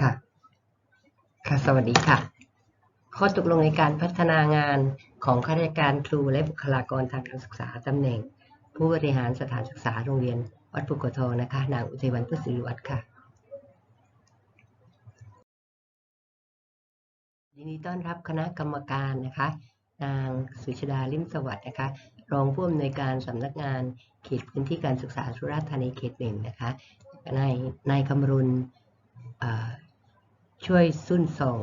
ค่ะ ค่ะ สวัสดีค่ะ ข้อตกลงในการพัฒนางานของข้าราชการครูและบุคลากรทางการศึกษาตำแหน่ง ผู้บริหารสถานศึกษาโรงเรียนวัดปุกโกทองนะคะ นางอุทัยวันพุทธศิริวัฒน์ค่ะยินดีต้อนรับคณะกรรมการนะคะ นางสุชดาลิมสวัสดิ์นะคะ รองผู้อำนวยการสำนักงานเขตพื้นที่การศึกษาสุราษฎร์ธานีเขตหนึ่งนะคะนายนายคำรุณ ช่วยสุ่นส่ง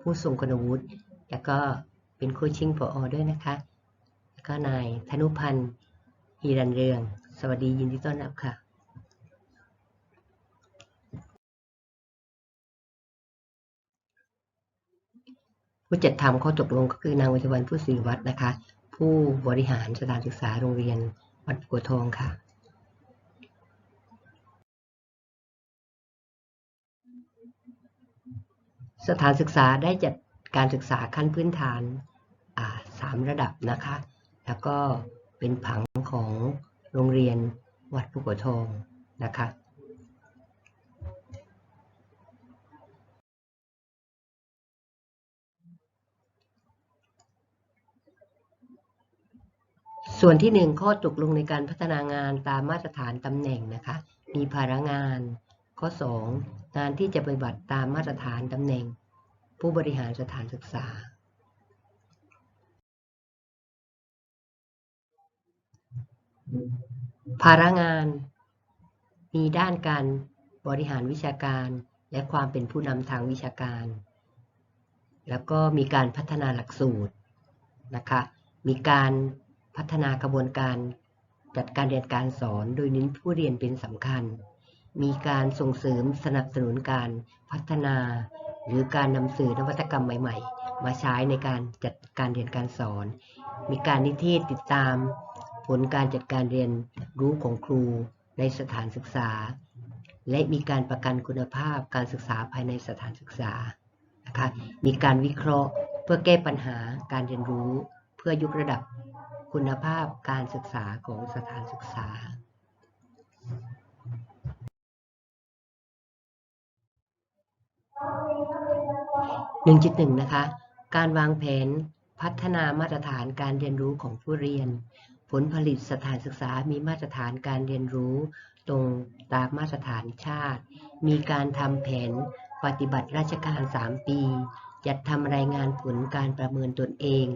ผู้ทรงคุณวุฒิ แล้วก็เป็นโคชชิ่งพออด้วยนะคะ แล้วก็นายธนุพันธ์ฮีรันเรือง สวัสดียินดีต้อนรับค่ะผู้จัดทำข้อตกลงก็คือนางวิทยวันผู้ศิริวัฒน์นะคะ ผู้บริหารสถานศึกษาโรงเรียนวัดปัวทองค่ะ สถานศึกษาได้จัดการศึกษาขั้นพื้นฐานาสามระดับนะคะ แล้วก็เป็นผังของโรงเรียนวัดปุกโกทองนะคะส่วนที่หนึ่งข้อตกลงในการพัฒนางานตามมาตรฐานตำแหน่งนะคะ มีภาระงาน ข้อ 2 งานที่จะปฏิบัติตามมาตรฐานตำแหน่ง ผู้บริหารสถานศึกษาภาระงาน มีด้านการบริหารวิชาการ และความเป็นผู้นำทางวิชาการ แล้วก็มีการพัฒนาหลักสูตรนะคะ มีการพัฒนากระบวนการจัดการเรียนการสอนโดยเน้นผู้เรียนเป็นสำคัญ มีการส่งเสริมสนับสนุนการพัฒนา หรือการนำสื่อนวัตกรรมใหม่ ๆ มาใช้ในการจัดการเรียนการสอน มีการนิเทศติดตาม ผลการจัดการเรียนรู้ของครูในสถานศึกษา และมีการประกันคุณภาพการศึกษาภายในสถานศึกษานะคะมีการวิเคราะห์เพื่อแก้ปัญหาการเรียนรู้ เพื่อยกระดับคุณภาพการศึกษาของสถานศึกษา 1.1 นะคะ การวางแผนพัฒนามาตรฐานการเรียนรู้ของผู้เรียน ผลผลิตสถานศึกษามีมาตรฐานการเรียนรู้ตรงตามมาตรฐานชาติ มีการทำแผนปฏิบัติราชการ 3 ปี จัดทำรายงานผลการประเมินตนเอง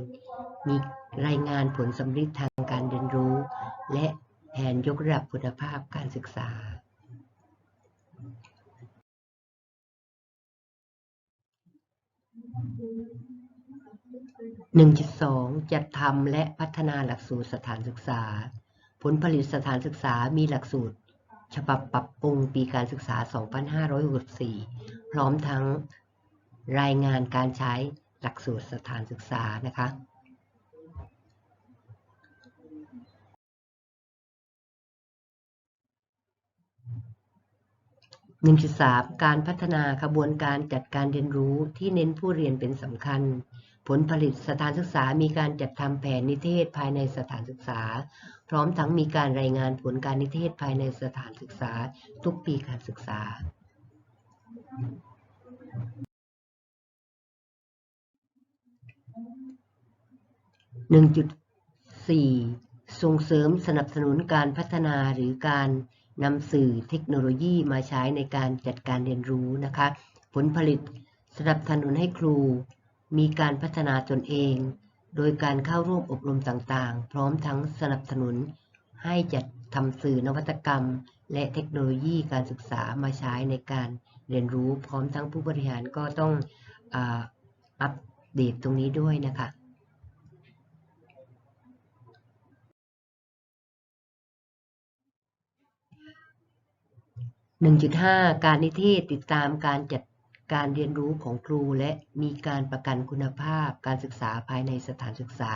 มีรายงานผลสำลิดทางการเรียนรู้ และแผนยกระดับคุณภาพการศึกษา 1.2 จัดทำและพัฒนาหลักสูตรสถานศึกษา ผลผลิตสถานศึกษามีหลักสูตร ฉบับปรับปรุงปีการศึกษา 2564 พร้อมทั้งรายงานการใช้หลักสูตรสถานศึกษานะคะ1.3การพัฒนาขบวนการจัดการเรียนรู้ที่เน้นผู้เรียนเป็นสำคัญ ผลผลิตสถานศึกษามีการจัดทำแผนนิเทศภายในสถานศึกษา พร้อมทั้งมีการรายงานผลการนิเทศภายในสถานศึกษาทุกปีการศึกษา 1.4 ส่งเสริมสนับสนุนการพัฒนาหรือการนำสื่อเทคโนโลยีมาใช้ในการจัดการเรียนรู้นะคะ ผลผลิตสนับสนุนให้ครู มีการพัฒนาตนเอง โดยการเข้าร่วมอบรมต่างๆ พร้อมทั้งสนับสนุน ให้จัดทำสื่อนวัตกรรม และเทคโนโลยีการศึกษามาใช้ในการเรียนรู้ พร้อมทั้งผู้บริหารก็ต้องอัปเดตตรงนี้ด้วยนะคะ1.5 การนิเทศติดตามการจัด การเรียนรู้ของครูและมีการประกันคุณภาพการศึกษาภายในสถานศึกษา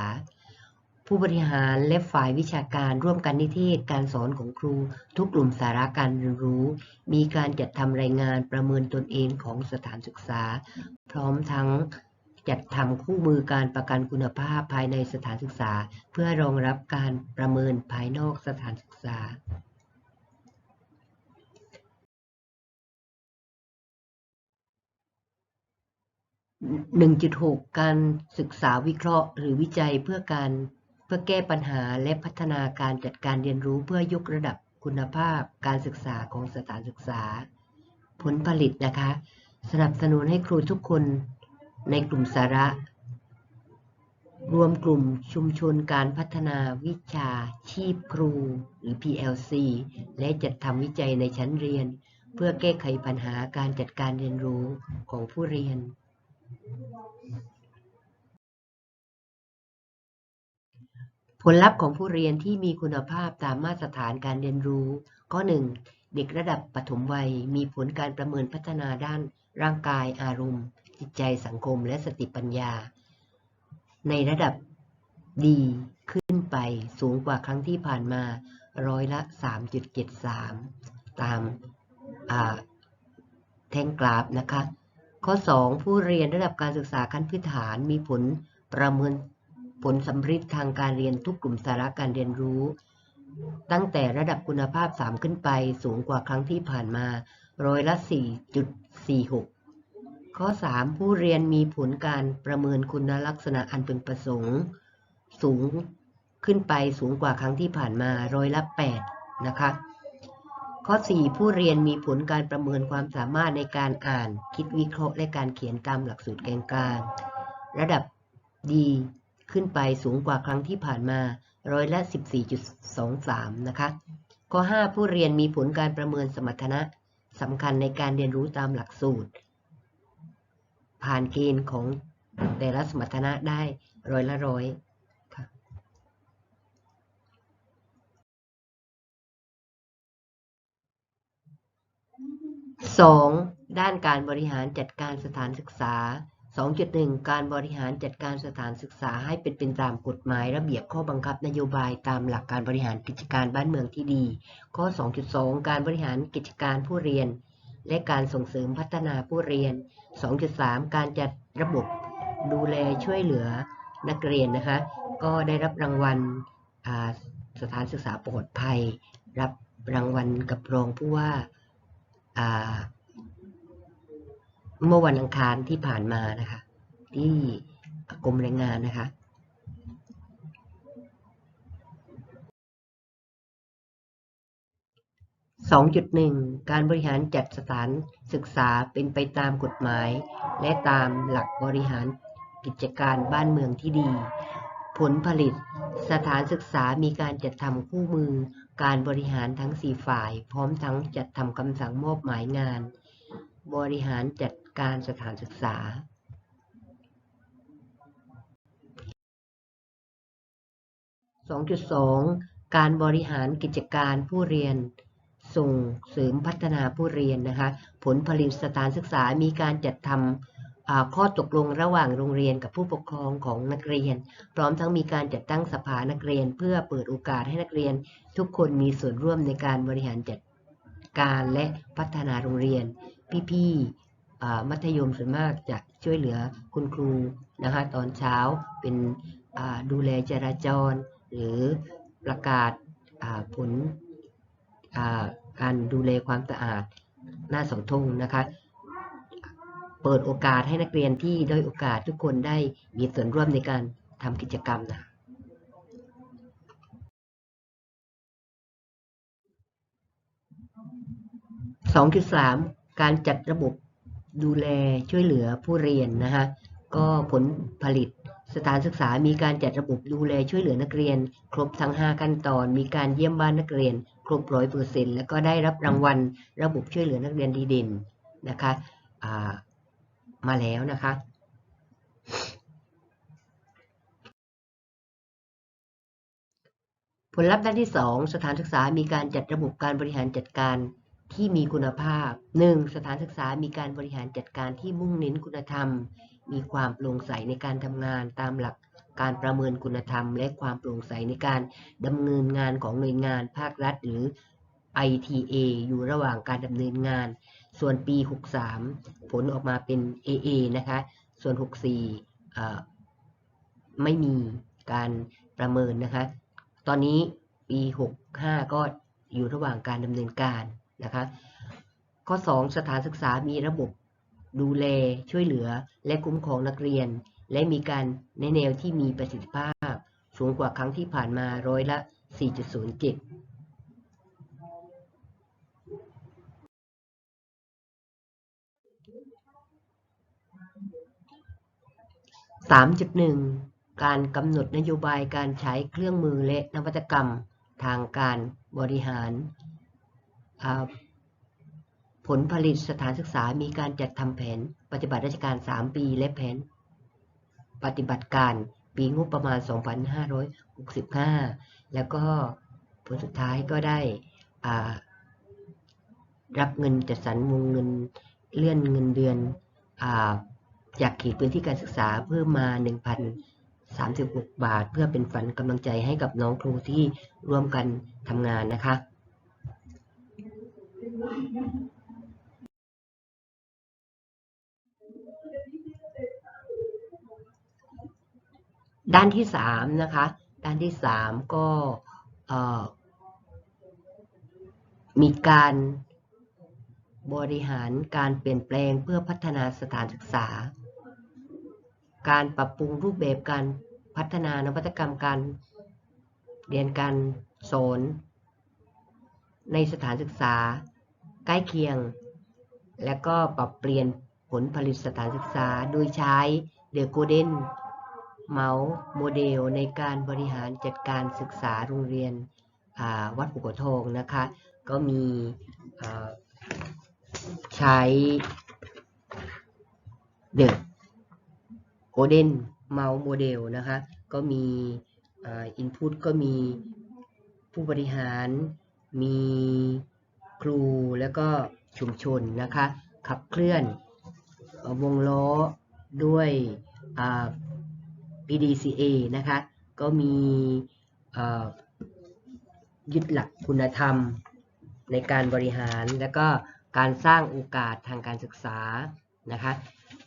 ผู้บริหารและฝ่ายวิชาการร่วมกันนิเทศการสอนของครู ทุกกลุ่มสาระการเรียนรู้ มีการจัดทำรายงานประเมินตนเองของสถานศึกษา พร้อมทั้งจัดทำคู่มือการประกันคุณภาพภายในสถานศึกษา เพื่อรองรับการประเมินภายนอกสถานศึกษา 1.6 การศึกษาวิเคราะห์ หรือวิจัยเพื่อการเพื่อแก้ปัญหาและพัฒนาการจัดการเรียนรู้เพื่อยกระดับคุณภาพการศึกษาของสถานศึกษา ผลผลิตนะคะ สนับสนุนให้ครูทุกคนในกลุ่มสาระ รวมกลุ่มชุมชนการพัฒนาวิชาชีพครู หรือ PLC และจัดทำวิจัยในชั้นเรียน เพื่อแก้ไขปัญหาการจัดการเรียนรู้ของผู้เรียน ผลลัพธ์ของผู้เรียนที่มีคุณภาพตามมาตรฐานการเรียนรู้ก็หนึ่งเด็กระดับปฐมวัย มีผลการประเมินพัฒนาด้าน ร่างกาย อารมณ์ จิตใจสังคม และสติปัญญา ในระดับดีขึ้นไปสูงกว่าครั้งที่ผ่านมาร้อยละ 3.73 ตามแท่งกราฟนะคะ ข้อ 2 ผู้เรียนระดับการศึกษาขั้นพื้นฐานมีผลประเมินผลสำฤทธิ์ทางการเรียนทุกกลุ่มสาระการเรียนรู้ ตั้งแต่ระดับคุณภาพ 3 ขึ้นไปสูงกว่าครั้งที่ผ่านมาร้อยละ 4.46 ข้อ 3 ผู้เรียนมีผลการประเมินคุณลักษณะอันพึงประสงค์ สูงขึ้นไปสูงกว่าครั้งที่ผ่านมาร้อยละ 8 นะคะ ข้อ 4 ผู้เรียนมีผลการประเมินความสามารถในการอ่าน คิดวิเคราะห์และการเขียนตามหลักสูตรแกนกลาง ระดับดีขึ้นไปสูงกว่าครั้งที่ผ่านมาร้อยละ 14.23 นะคะ ข้อ 5 ผู้เรียนมีผลการประเมินสมรรถนะสำคัญในการเรียนรู้ตามหลักสูตร ผ่านเกณฑ์ของแต่ละสมรรถนะได้ร้อยละร้อย 2. ด้านการบริหารจัดการสถานศึกษา 2.1 การบริหารจัดการสถานศึกษาให้เป็นเป็นตามกฎหมายระเบียบข้อบังคับนโยบายตามหลักการบริหารกิจการบ้านเมืองที่ดี ข้อ 2.2 การบริหารกิจการผู้เรียน และการส่งเสริมพัฒนาผู้เรียน 2.3 การจัดระบบดูแลช่วยเหลือนักเรียนนะคะ ก็ได้รับรางวัลสถานศึกษาปลอดภัย รับรางวัลกับรองผู้ว่า เมื่อวันอังคารที่ผ่านมานะคะ ที่กรมแรงงานนะคะ2.1 การบริหารจัดสถานศึกษาเป็นไปตามกฎหมาย และตามหลักบริหารกิจการบ้านเมืองที่ดี ผลผลิต สถานศึกษามีการจัดทำคู่มือ การบริหารทั้ง 4 ฝ่าย พร้อมทั้งจัดทำคำสั่งมอบหมายงาน บริหารจัดการสถานศึกษา2.2 การบริหารกิจการผู้เรียน ส่งเสริมพัฒนาผู้เรียนนะคะ ผลผลิตสถานศึกษามีการจัดทำ ข้อตกลงระหว่างโรงเรียนกับผู้ปกครองของนักเรียน พร้อมทั้งมีการจัดตั้งสภานักเรียน เพื่อเปิดโอกาสให้นักเรียน ทุกคนมีส่วนร่วมในการบริหารจัดการและพัฒนาโรงเรียน พี่ๆมัธยมส่วนมากจะช่วยเหลือคุณครูนะคะตอนเช้าเป็นดูแลจราจร หรือประกาศผลการดูแลความสะอาดหน้าเสาธงนะคะ เปิดโอกาสให้นักเรียนที่ด้อยโอกาสทุกคนได้มีส่วนร่วมในการทำกิจกรรมนะสองจุดสามการจัดระบบดูแลช่วยเหลือผู้เรียนนะคะก็ผลผลิตสถานศึกษามีการจัดระบบดูแลช่วยเหลือนักเรียน ครบทั้ง 5 ขั้นตอน มีการเยี่ยมบ้านนักเรียน ครบร้อยเปอร์เซ็นต์แล้วก็ได้รับรางวัลระบบช่วยเหลือนักเรียนดีเด่นนะคะ มาแล้วนะคะผลลัพธ์ด้านที่ 2 สถานศึกษามีการจัดระบบการบริหารจัดการที่มีคุณภาพ 1. สถานศึกษามีการบริหารจัดการที่มุ่งเน้นคุณธรรม มีความโปร่งใสในการทำงานตามหลักการประเมินคุณธรรม และความโปร่งใสในการดำเนินงานของหน่วยงานภาครัฐ หรือ ITA อยู่ระหว่างการดำเนินงาน ส่วนปี 63 ผลออกมาเป็น AA นะคะ ส่วน 64 ไม่มีการประเมินนะคะ ตอนนี้ปี 65 ก็อยู่ระหว่างการดำเนินการนะคะ ข้อ 2 สถานศึกษามีระบบดูแลช่วยเหลือและคุ้มครองนักเรียน และมีการในแนวที่มีประสิทธิภาพ สูงกว่าครั้งที่ผ่านมาร้อยละ 4.07 3.1 การกำหนดนโยบายการใช้เครื่องมือและนวัตกรรมทางการบริหาร ผลผลิตสถานศึกษามีการจัดทำแผน ปฏิบัติราชการ 3 ปี และแผน ปฏิบัติการปีงบประมาณ 2565 แล้วก็ผลสุดท้ายก็ได้รับเงินจัดสรรวงเงินเลื่อนเงินเดือนอ จากเขตพื้นที่การศึกษาเพิ่มมา 1,036 บาท เพื่อเป็นฝันกำลังใจให้กับน้องครูที่ร่วมกันทำงานนะคะด้านที่สามนะคะ ด้านที่สามก็มีการบริหารการเปลี่ยนแปลงเพื่อพัฒนาสถานศึกษา การปรับปรุงรูปแบบการพัฒนานวัตกรรมการเรียนการสอนในสถานศึกษาใกล้เคียง และก็ปรับเปลี่ยนผลผลิตสถานศึกษาโดยใช้ The Golden เมาส์โมเดลในการบริหารจัดการศึกษาโรงเรียนวัดปุกทองนะคะ ก็มีใช้ The Golden Mouse Model นะคะก็มีอ่า Input ก็มีผู้บริหาร มีครูแล้วก็ชุมชนนะคะขับเคลื่อนวงล้อด้วย PDCA นะคะก็มียึดหลักคุณธรรมในการบริหาร แล้วก็การสร้างโอกาสทางการศึกษานะคะ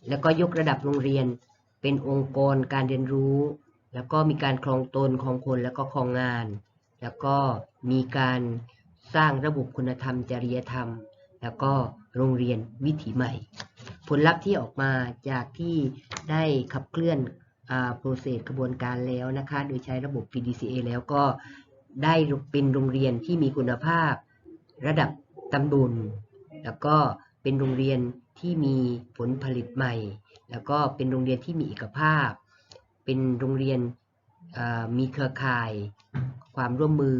แล้วก็ยกระดับโรงเรียน เป็นองค์กรการเรียนรู้ แล้วก็มีการครองตนของคนแล้วก็ครองงาน แล้วก็มีการสร้างระบบคุณธรรม จริยธรรม แล้วก็โรงเรียนวิถีใหม่ ผลลัพธ์ที่ออกมาจากที่ได้ขับเคลื่อนโปรเซสกระบวนการแล้วนะคะ โดยใช้ระบบ PDCA แล้วก็ได้เป็นโรงเรียนที่มีคุณภาพ ระดับตำบลแล้วก็เป็นโรงเรียน ที่มีผลผลิตใหม่ แล้วก็เป็นโรงเรียนที่มีเอกภาพ เป็นโรงเรียนมีเครือข่าย ความร่วมมือ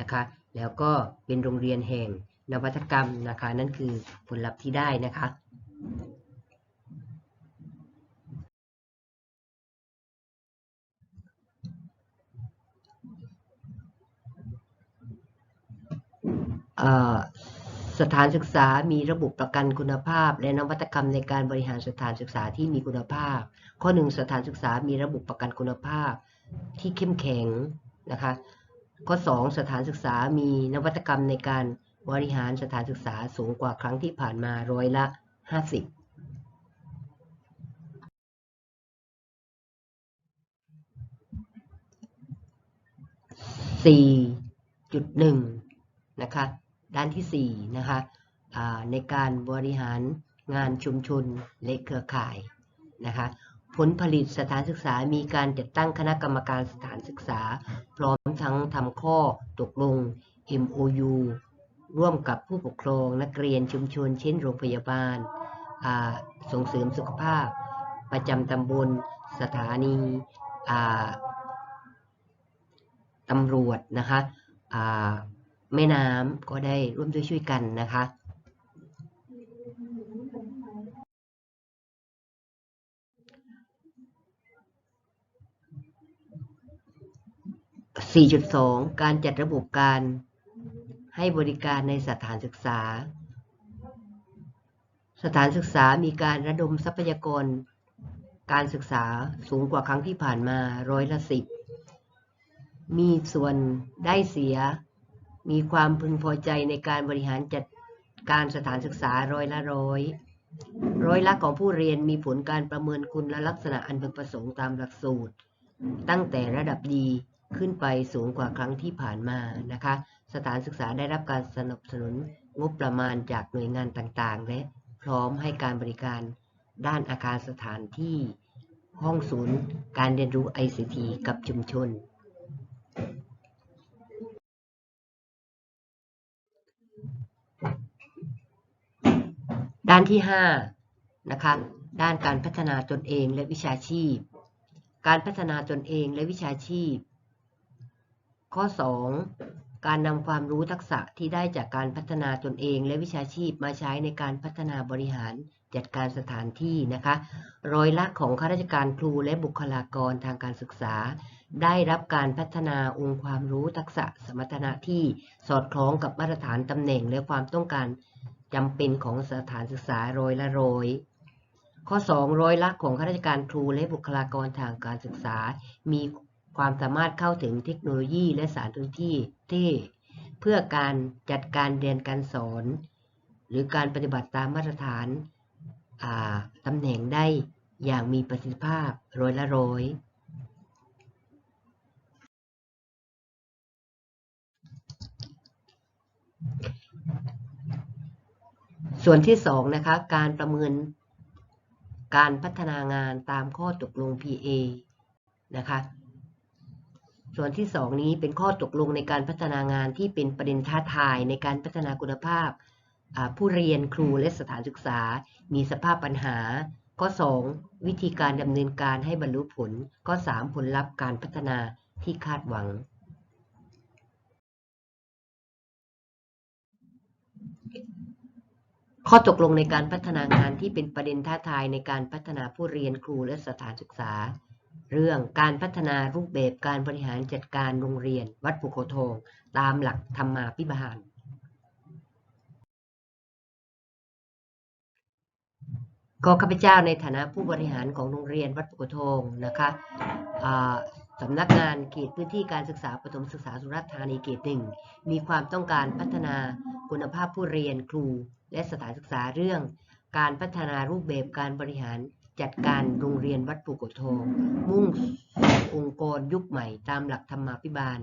นะคะแล้วก็เป็นโรงเรียนแห่งนวัตกรรมนะคะนั่นคือผลลัพธ์ที่ได้นะคะเอ่อ สถานศึกษามีระบบประกันคุณภาพ และนวัตกรรมในการบริหารสถานศึกษาที่มีคุณภาพ ข้อหนึ่งสถานศึกษามีระบบประกันคุณภาพ ที่เข้มแข็งนะคะข้อสองสถานศึกษามีนวัตกรรมในการบริหารสถานศึกษาสูงกว่าครั้งที่ผ่านมาร้อยละ 50 4.1 นะคะ ด้านที่4นะคะในการบริหารงานชุมชนและเครือข่ายนะคะผลผลิตสถานศึกษามีการจัดตั้งคณะกรรมการสถานศึกษา พร้อมทั้งทำข้อตกลง MOU ร่วมกับผู้ปกครองนักเรียนชุมชน เช่นโรงพยาบาลส่งเสริมสุขภาพ ประจำตำบลสถานีตำรวจนะคะ แม่น้ำก็ได้ร่วมด้วยช่วยกันนะคะ4.2 การจัดระบบการให้บริการในสถานศึกษา สถานศึกษามีการระดมทรัพยากร การศึกษาสูงกว่าครั้งที่ผ่านมาร้อยละสิบมีส่วนได้เสีย มีความพึงพอใจในการบริหารจัดการสถานศึกษาร้อยละร้อย ร้อยละของผู้เรียนมีผลการประเมินคุณแลักษณะอันพึงประสงค์ตามหลักสูตร ตั้งแต่ระดับดีขึ้นไปสูงกว่าครั้งที่ผ่านมานะคะ สถานศึกษาได้รับการสนับสนุนงบประมาณจากหน่วยงานต่างๆ และพร้อมให้การบริการด้านอาคารสถานที่ห้องศูนย์ การเรียนรู้ ICT กับชุมชน ด้านที่5นะคะด้านการพัฒนาตนเองและวิชาชีพ การพัฒนาตนเองและวิชาชีพ ข้อ 2 การนำความรู้ทักษะที่ได้จากการพัฒนาตนเองและวิชาชีพมาใช้ในการพัฒนาบริหารจัดการสถานที่นะคะร้อยละของข้าราชการครูและบุคลากรทางการศึกษา ได้รับการพัฒนาองค์ความรู้ทักษะสมรรถนะที่สอดคล้องกับมาตรฐานตำแหน่งและความต้องการ จำเป็นของสถานศึกษาร้อยละร้อยข้อ 2 ร้อยละของข้าราชการครูและบุคลากรทางการศึกษา มีความสามารถเข้าถึงเทคโนโลยีและสารสนเทศที่เพื่อการจัดการเรียนการสอน หรือการปฏิบัติตามมาตรฐานาตำแหน่งได้อย่างมีประสิทธิภาพร้อยละร้อย ส่วนที่สองนะคะ การประเมินการพัฒนางานตามข้อตกลง PA นะคะ ส่วนที่สองนี้เป็นข้อตกลงในการพัฒนางานที่เป็นประเด็นท้าทายในการพัฒนาคุณภาพ ผู้เรียนครูและสถานศึกษา มีสภาพปัญหา ข้อ 2 วิธีการดำเนินการให้บรรลุผล ข้อ 3 ผลลัพธ์การพัฒนาที่คาดหวัง ข้อตกลงในการพัฒนางานที่เป็นประเด็นท้าทายในการพัฒนาผู้เรียนครูและสถานศึกษา เรื่องการพัฒนารูปแบบการบริหารจัดการโรงเรียน วัดภูเขาทองตามหลักธรรมาภิบาล ก็ข้าพเจ้าในฐานะผู้บริหารของโรงเรียนวัดภูเขาทองนะคะสำนักงานเขตพื้นที่การศึกษาประถมศึกษาสุราษฎร์ธานีเขตหนึ่งมีความต้องการพัฒนาคุณภาพผู้เรียนครู และสถานศึกษาเรื่อง การพัฒนารูปแบบการบริหารจัดการโรงเรียนวัดภูเขาทอง มุ่งสู่องค์กรยุคใหม่ตามหลักธรรมาภิบาล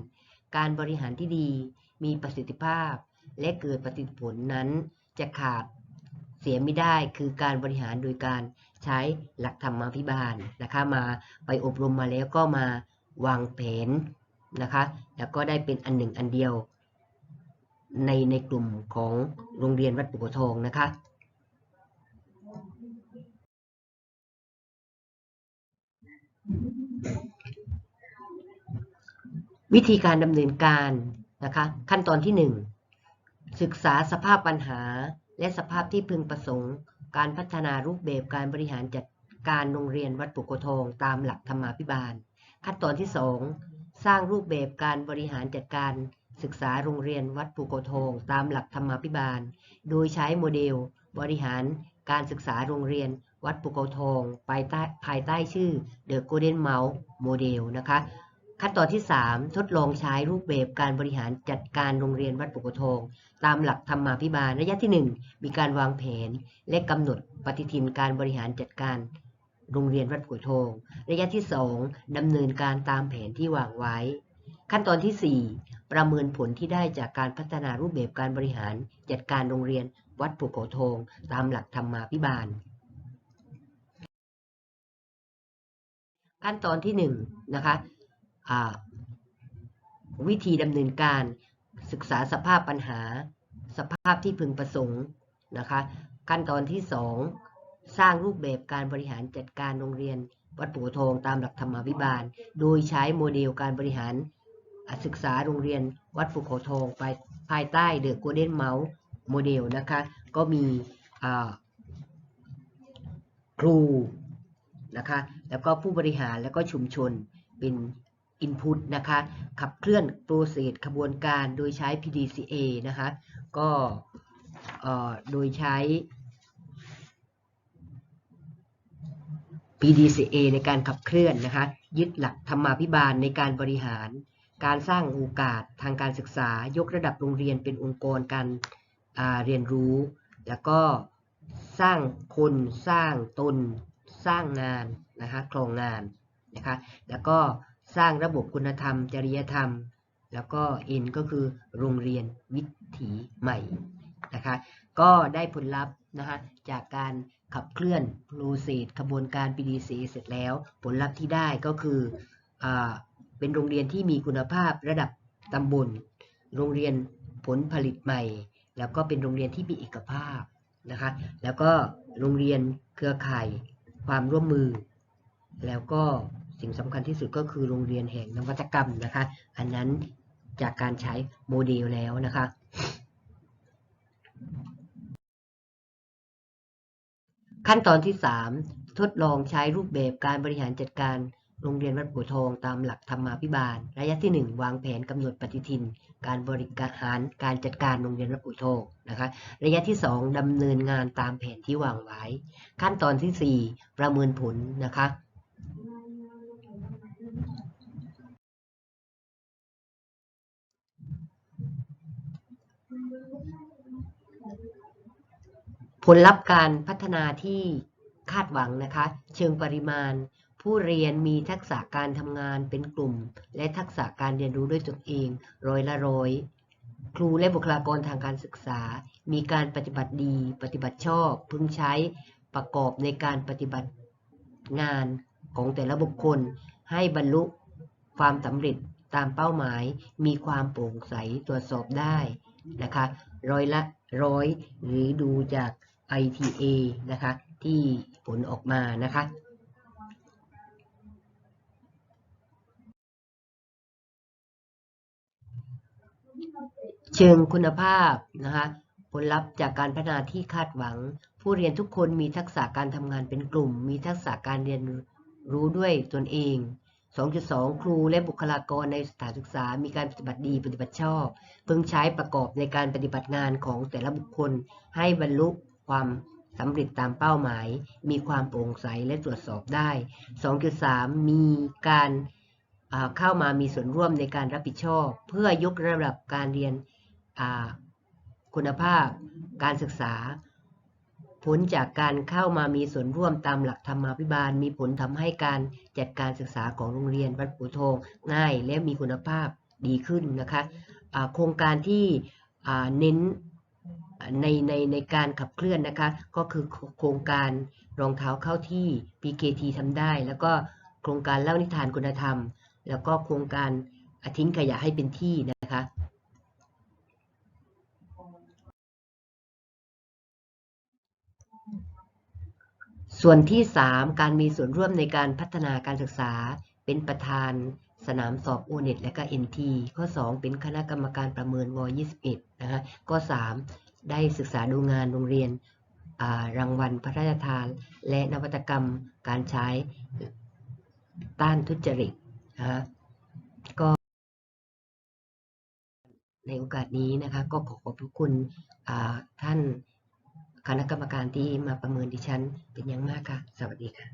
การบริหารที่ดีมีประสิทธิภาพ และเกิดประสิทธิผลนั้นจะขาดเสียไม่ได้คือการบริหารโดยการใช้หลักธรรมาภิบาลนะคะมาไปอบรมมาแล้วก็มาวางแผนนะคะ แล้วก็ได้เป็นอันหนึ่งอันเดียว ในในกลุ่มของโรงเรียนวัดปู่ทองนะคะวิธีการดำเนินการนะคะขั้นตอนที่ 1 ศึกษาสภาพปัญหาและสภาพที่พึงประสงค์ การพัฒนารูปแบบการบริหารจัดการโรงเรียนวัดปุกโกทองตามหลักธรรมาภิบาล ขั้นตอนที่ 2 สร้างรูปแบบการบริหารจัดการ ศึกษาโรงเรียนวัดภูโกทองตามหลักธรรมาภิบาล โดยใช้โมเดล บริหารการศึกษาโรงเรียนวัดภูโกทองภายใต้ภายใต้ชื่อ The Golden Mouse Model นะคะขั้นตอนที่ 3 ทดลองใช้รูปแบบการบริหารจัดการโรงเรียนวัดปุกทองตามหลักธรรมาภิบาลระยะที่ 1 มีการวางแผนและกำหนดปฏิทินการบริหารจัดการโรงเรียนวัดปุกทองระยะที่ 2ดำเนินการตามแผนที่วางไว้ ขั้นตอนที่4 ประเมินผลที่ได้จากการพัฒนารูปแบบการบริหาร จัดการโรงเรียน วัดปุกทองตามหลักธรรมาภิบาล ขั้นตอนที่1นะคะอ่าวิธีดำเนินการศึกษาสภาพปัญหา สภาพที่พึงประสงค์นะคะขั้นตอนที่ 2 สร้างรูปแบบการบริหารจัดการโรงเรียน วัดปู่ทองตามหลักธรรมาภิบาล โดยใช้โมเดลการบริหาร ศึกษาโรงเรียนวัดปู่เขาทองไปภายใต้เดอะโกลเด้นเมาส์โมเดลนะคะ ก็มีครูนะคะ แล้วก็ผู้บริหารแล้วก็ชุมชนเป็น Input นะคะ ขับเคลื่อนโปรเซสขบวนการโดยใช้ PDCA นะคะ ก็โดยใช้ PDCA ในการขับเคลื่อนนะคะ ยึดหลักธรรมาภิบาลในการบริหาร การสร้างโอกาสทางการศึกษายกระดับโรงเรียนเป็นองค์กรการเรียนรู้ แล้วก็สร้างคนสร้างตน สร้างงานนะคะครองงานนะคะแล้วก็สร้างระบบคุณธรรม จริยธรรม แล้วก็ N ก็คือโรงเรียนวิถีใหม่นะคะก็ได้ผลลัพธ์นะคะจากการขับเคลื่อนโปรเซสขบวนการ PDC เสร็จแล้ว ผลลัพธ์ที่ได้ก็คืออ เป็นโรงเรียนที่มีคุณภาพระดับตำบล โรงเรียนผลผลิตใหม่ แล้วก็เป็นโรงเรียนที่มีเอกภาพนะคะ แล้วก็โรงเรียนเครือข่าย ความร่วมมือ แล้วก็สิ่งสำคัญที่สุดก็คือโรงเรียนแห่งนวัตกรรมนะคะ อันนั้นจากการใช้โมเดลแล้วนะคะขั้นตอนที่ 3 ทดลองใช้รูปแบบการบริหารจัดการ โรงเรียนวัดปู่ทองตามหลักธรรมาภิบาล ระยะที่ 1 วางแผนกำหนดปฏิทิน การบริหารการจัดการโรงเรียนวัดปู่ทองนะคะระยะที่ 2ดำเนินงานตามแผนที่วางไว้ ขั้นตอนที่ 4 ประเมินผลนะคะผลลัพธ์การพัฒนาที่คาดหวังนะคะ เชิงปริมาณ ผู้เรียนมีทักษะการทำงานเป็นกลุ่ม และทักษะการเรียนรู้ด้วยตนเองร้อยละร้อย ครูและบุคลากรทางการศึกษา มีการปฏิบัติดี ปฏิบัติชอบ พึงใช้ประกอบในการปฏิบัติงานของแต่ละบุคคล ให้บรรลุความสำเร็จตามเป้าหมาย มีความโปร่งใสตรวจสอบได้นะคะร้อยละร้อยหรือดูจาก ITA นะคะที่ผลออกมานะคะ เชิงคุณภาพนะคะผลลัพธ์จากการพัฒนาที่คาดหวัง ผู้เรียนทุกคนมีทักษะการทำงานเป็นกลุ่ม มีทักษะการเรียนรู้ด้วยตนเอง 2.2 ครูและบุคลากรในสถานศึกษา มีการปฏิบัติดีปฏิบัติชอบเพิ่งใช้ประกอบในการปฏิบัติงานของแต่ละบุคคล ให้บรรลุความสำเร็จตามเป้าหมาย มีความโปร่งใสและตรวจสอบได้ 2.3 มีการเข้ามามีส่วนร่วมในการรับผิดชอบ เพื่อยกระดับการเรียน คุณภาพการศึกษา ผลจากการเข้ามามีส่วนร่วมตามหลักธรรมาภิบาล มีผลทำให้การจัดการศึกษาของโรงเรียนวัดปู่ทองง่ายและมีคุณภาพดีขึ้นนะคะอ่าโครงการที่เน้นในในในการขับเคลื่อนนะคะ ก็คือโครงการรองเท้าเข้าที่ PKT ทำได้ แล้วก็โครงการเล่านิทานคุณธรรม แล้วก็โครงการทิ้งขยะให้เป็นที่นะคะ ส่วนที่ 3 การมีส่วนร่วมในการพัฒนาการศึกษา เป็นประธานสนามสอบ o n e t และก็ NT ข้อ 2 เป็นคณะกรรมการประเมินว21นะคะข้อ 3 ได้ศึกษาดูงานโรงเรียนรางวัลพระราชทาน และนวัตกรรมการใช้ต้านทุจริตนะคะก็ในโอกาสนี้นะคะก็ขอขอบพระคุณท่าน คณะกรรมการที่มาประเมินดิฉันเป็นอย่างมากค่ะ สวัสดีค่ะ